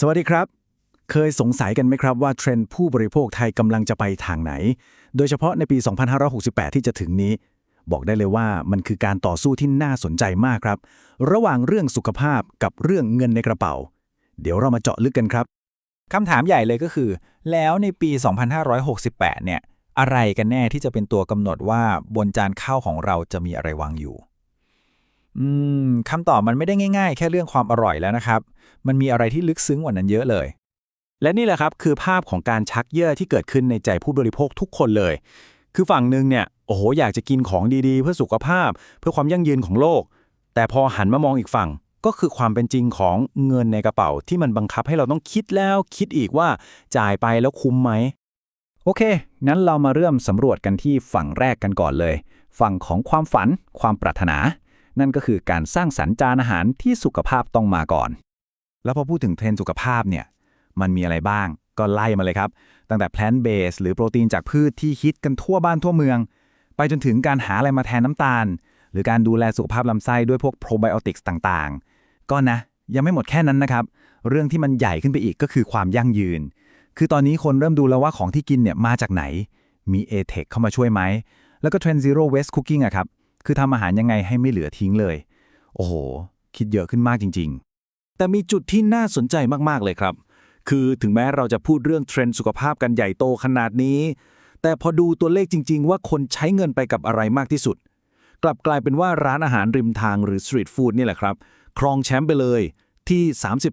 สวัสดีครับ เคยสงสัยกันไหมครับว่าเทรนด์ผู้บริโภคไทยกำลังจะไปทางไหน โดยเฉพาะในปี 2568 ที่จะถึงนี้ บอกได้เลยว่ามันคือการต่อสู้ที่น่าสนใจมากครับ ระหว่างเรื่องสุขภาพกับเรื่องเงินในกระเป๋า เดี๋ยวเรามาเจาะลึกกันครับคำถามใหญ่เลยก็คือ แล้วในปี 2568 เนี่ย อะไรกันแน่ที่จะเป็นตัวกำหนดว่าบนจานข้าวของเราจะมีอะไรวางอยู่ อืมคำตอบมันไม่ได้ง่ายๆ แค่เรื่องความอร่อยแล้วนะครับ มันมีอะไรที่ลึกซึ้งกว่านั้นเยอะเลย และนี่แหละครับคือภาพของการชักเยื่อที่เกิดขึ้นในใจผู้บริโภคทุกคนเลย คือฝั่งหนึ่งเนี่ยโอ้โหอยากจะกินของดีๆ เพื่อสุขภาพ เพื่อความยั่งยืนของโลก แต่พอหันมามองอีกฝั่งก็คือความเป็นจริงของเงินในกระเป๋าที่มันบังคับให้เราต้องคิดแล้วคิดอีกว่าจ่ายไปแล้วคุ้มไหมโอเค งั้นเรามาเริ่มสำรวจกันที่ฝั่งแรกกันก่อนเลย ฝั่งของความฝัน ความปรารถนา นั่นก็คือการสร้างสรรค์จานอาหารที่สุขภาพต้องมาก่อน แล้วพอพูดถึงเทรนด์สุขภาพเนี่ยมันมีอะไรบ้าง ก็ไล่มาเลยครับ ตั้งแต่ plant based หรือโปรตีนจากพืชที่ฮิตกันทั่วบ้านทั่วเมือง ไปจนถึงการหาอะไรมาแทนน้ำตาล หรือการดูแลสุขภาพลำไส้ด้วยพวก probiotics ต่างๆ ก็นะ ยังไม่หมดแค่นั้นนะครับ เรื่องที่มันใหญ่ขึ้นไปอีกก็คือความยั่งยืน คือตอนนี้คนเริ่มดูแล้วว่าของที่กินเนี่ยมาจากไหน มี a t e c h เข้ามาช่วยไหม แล้วก็ Trend Zero Waste Cooking อะครับ คือทำอาหารยังไงให้ไม่เหลือทิ้งเลย โอ้โห คิดเยอะขึ้นมากจริง ๆ แต่มีจุดที่น่าสนใจมากๆเลยครับ คือถึงแม้เราจะพูดเรื่องเทรนด์สุขภาพกันใหญ่โตขนาดนี้ แต่พอดูตัวเลขจริง ๆ ว่าคนใช้เงินไปกับอะไรมากที่สุด กลับกลายเป็นว่าร้านอาหารริมทางหรือสตรีทฟู้ดนี่แหละครับครองแชมป์ไปเลยที่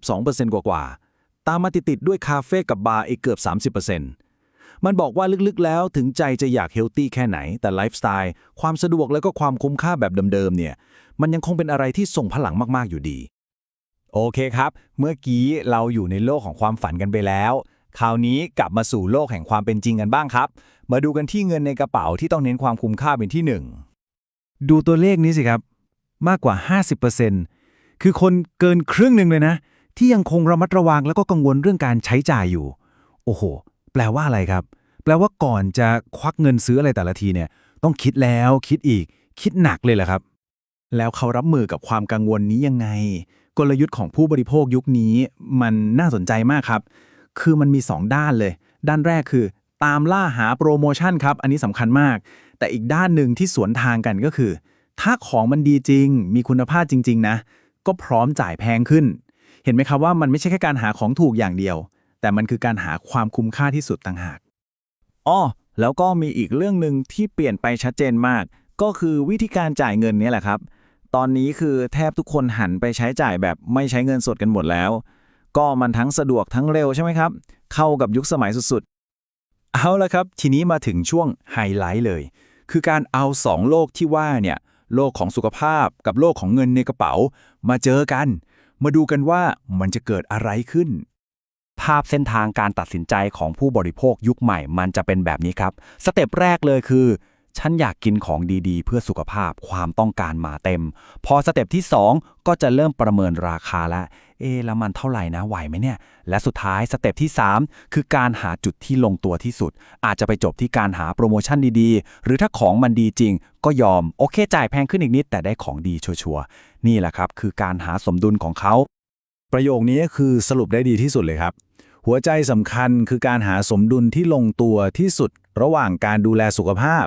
32%กว่าๆตามมาติดๆด้วยคาเฟ่กับบาร์อีกเกือบ 30% มันบอกว่าลึกๆแล้วถึงใจจะอยากเฮลตี้แค่ไหน แต่ไลฟ์สไตล์ความสะดวกแล้วก็ความคุ้มค่าแบบเดิมๆเนี่ย มันยังคงเป็นอะไรที่ส่งพลังมากๆอยู่ดี โอเคครับ เมื่อกี้เราอยู่ในโลกของความฝันกันไปแล้ว คราวนี้กลับมาสู่โลกแห่งความเป็นจริงกันบ้างครับ มาดูกันที่เงินในกระเป๋าที่ต้องเน้นความคุ้มค่าเป็นที่หนึ่งดูตัวเลขนี้สิครับ มากกว่า 50%คือคนเกินครึ่งหนึ่งเลยนะ ที่ยังคงระมัดระวังแล้วก็กังวลเรื่องการใช้จ่ายอยู่ โอ้โห แปลว่าอะไรครับ แปลว่าก่อนจะควักเงินซื้ออะไรแต่ละทีเนี่ย ต้องคิดแล้วคิดอีก คิดหนักเลยแหละครับ แล้วเขารับมือกับความกังวลนี้ยังไง กลยุทธ์ของผู้บริโภคยุคนี้มันน่าสนใจมากครับ คือมันมี 2 ด้านเลย ด้านแรกคือ ตามล่าหาโปรโมชั่นครับ อันนี้สำคัญมาก แต่อีกด้านหนึ่งที่สวนทางกันก็คือ ถ้าของมันดีจริง มีคุณภาพจริง ๆ นะ ก็พร้อมจ่ายแพงขึ้น เห็นไหมครับว่ามันไม่ใช่แค่การหาของถูกอย่างเดียว แต่มันคือการหาความคุ้มค่าที่สุดต่างหาก อ้อ แล้วก็มีอีกเรื่องหนึ่งที่เปลี่ยนไปชัดเจนมาก ก็คือวิธีการจ่ายเงินนี่แหละครับ ตอนนี้คือแทบทุกคนหันไปใช้จ่ายแบบไม่ใช้เงินสดกันหมดแล้ว ก็มันทั้งสะดวกทั้งเร็วใช่ไหมครับ เข้ากับยุคสมัยสุดๆ เอาละครับ ทีนี้มาถึงช่วงไฮไลท์เลย คือการเอาสองโลกที่ว่าเนี่ย โลกของสุขภาพกับโลกของเงินในกระเป๋า มาเจอกัน มาดูกันว่ามันจะเกิดอะไรขึ้น ภาพเส้นทางการตัดสินใจของผู้บริโภคยุคใหม่มันจะเป็นแบบนี้ครับสเต็ปแรกเลยคือ ฉันอยากกินของดีๆ เพื่อสุขภาพความต้องการมาเต็ม พอสเต็ปที่ 2 ก็จะเริ่มประเมินราคาแล้วเอ๊ะแล้วมันเท่าไหร่นะไหวไหมเนี่ย และสุดท้ายสเต็ปที่ 3 คือการหาจุดที่ลงตัวที่สุด อาจจะไปจบที่การหาโปรโมชั่นดีๆ หรือถ้าของมันดีจริง ก็ยอมโอเคจ่ายแพงขึ้นอีกนิด แต่ได้ของดีชัวร์ๆนี่แหละครับ คือการหาสมดุลของเขา ประโยคนี้คือสรุปได้ดีที่สุดเลยครับ หัวใจสำคัญคือการหาสมดุลที่ลงตัวที่สุดระหว่างการดูแลสุขภาพ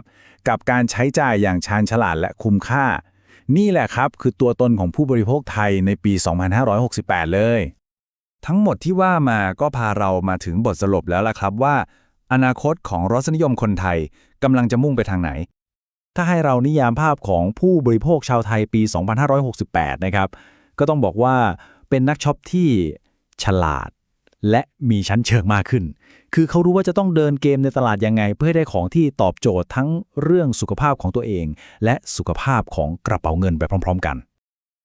กับการใช้จ่ายอย่างชาญฉลาดและคุ้มค่า นี่แหละครับคือตัวตนของผู้บริโภคไทยในปี 2568 เลย ทั้งหมดที่ว่ามาก็พาเรามาถึงบทสรุปแล้วล่ะครับว่า อนาคตของรสนิยมคนไทยกำลังจะมุ่งไปทางไหน ถ้าให้เรานิยามภาพของผู้บริโภคชาวไทยปี 2568 นะครับ ก็ต้องบอกว่าเป็นนักช็อปที่ฉลาด และมีชั้นเชิงมากขึ้น คือเขารู้ว่าจะต้องเดินเกมในตลาดยังไง เพื่อให้ได้ของที่ตอบโจทย์ทั้งเรื่องสุขภาพของตัวเอง และสุขภาพของกระเป๋าเงินไปพร้อม ๆ กัน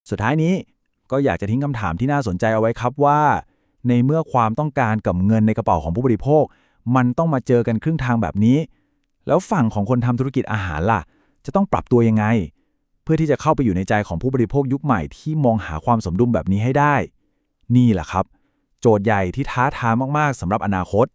สุดท้ายนี้ก็อยากจะทิ้งคำถามที่น่าสนใจเอาไว้ครับว่า ในเมื่อความต้องการกับเงินในกระเป๋าของผู้บริโภค มันต้องมาเจอกันครึ่งทางแบบนี้ แล้วฝั่งของคนทำธุรกิจอาหารล่ะ จะต้องปรับตัวยังไง เพื่อที่จะเข้าไปอยู่ในใจของผู้บริโภคยุคใหม่ที่มองหาความสมดุลแบบนี้ให้ได้ นี่แหละครับ โจทย์ใหญ่ที่ท้าทายมากๆสำหรับอนาคต